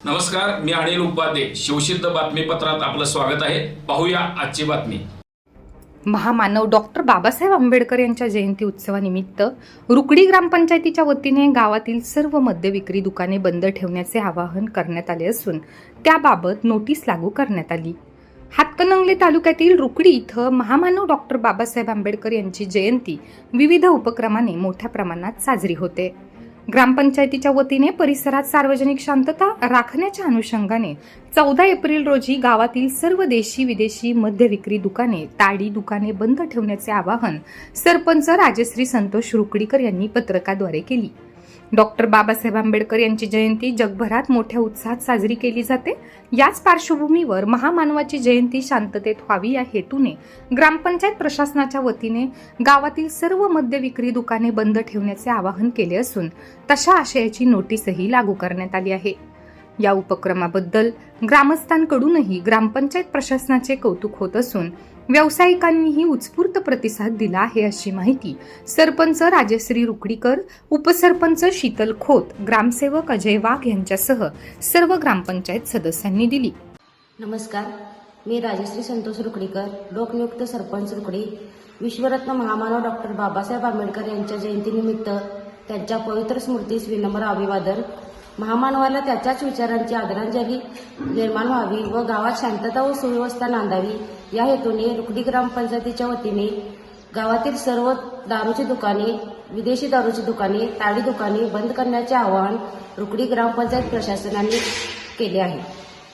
नमस्कार मी अनिल उपाध्ये. शिवसिद्ध बातमीपत्रात आपलं स्वागत आहे. पाहूया आजची बातमी. महामानव डॉक्टर बाबासाहेब आंबेडकर यांच्या जयंती उत्सवानिमित्त रुकडी ग्रामपंचायतीच्या वतीने गावातील सर्व मद्य विक्री दुकाने बंद ठेवण्याचे आवाहन करण्यात आले असून त्याबाबत नोटीस लागू करण्यात आली. हातकणंगले तालुक्यातील रुकडी इथं महामानव डॉक्टर बाबासाहेब आंबेडकर यांची जयंती विविध उपक्रमाने मोठ्या प्रमाणात साजरी होते. ग्रामपंचायतीच्या वतीने परिसरात सार्वजनिक शांतता राखण्याच्या अनुषंगाने चौदा एप्रिल रोजी गावातील सर्व देशी विदेशी मद्य विक्री दुकाने ताडी दुकाने बंद ठेवण्याचे आवाहन सरपंच राजश्री संतोष रुकडीकर यांनी पत्रकाद्वारे केली. डॉक्टर बाबासाहेब आंबेडकर यांची जयंती जगभरात मोठ्या उत्साहात साजरी केली जाते. याच पार्श्वभूमीवर महामानवाची जयंती शांततेत व्हावी या हेतूने ग्रामपंचायत प्रशासनाच्या वतीने गावातील सर्व मद्य विक्री दुकाने बंद ठेवण्याचे आवाहन केले असून तशा आशयाची नोटीसही लागू करण्यात आली आहे. या उपक्रमाबद्दल ग्रामस्थांकडूनही ग्रामपंचायत प्रशासनाचे कौतुक होत असून व्यावसायिकांनीही उत्स्फूर्त प्रतिसाद दिला आहे अशी माहिती सरपंच राजश्री रुकडीकर उपसरपंच शीतल खोत ग्रामसेवक अजय वाघ यांच्यासह सर्व ग्रामपंचायत सदस्यांनी दिली. नमस्कार. मी राजश्री संतोष रुकडीकर लोकनियुक्त सरपंच रुकडी विश्वरत्न महामानव डॉक्टर बाबासाहेब आंबेडकर यांच्या जयंतीनिमित्त त्यांच्या पवित्र स्मृतीस विनम्र अभिवादन महामानवाला त्याच्याच विचारांची आदरांजली निर्माण व्हावी व गावात शांतता व सुव्यवस्था नांदावी. या हेतूने रुकडी ग्रामपंचायतीच्या वतीने गावातील सर्व दारूची दुकाने विदेशी दारूची दुकाने ताडी दुकाने बंद करण्याचे आवाहन रुकडी ग्रामपंचायत प्रशासनाने केले आहे.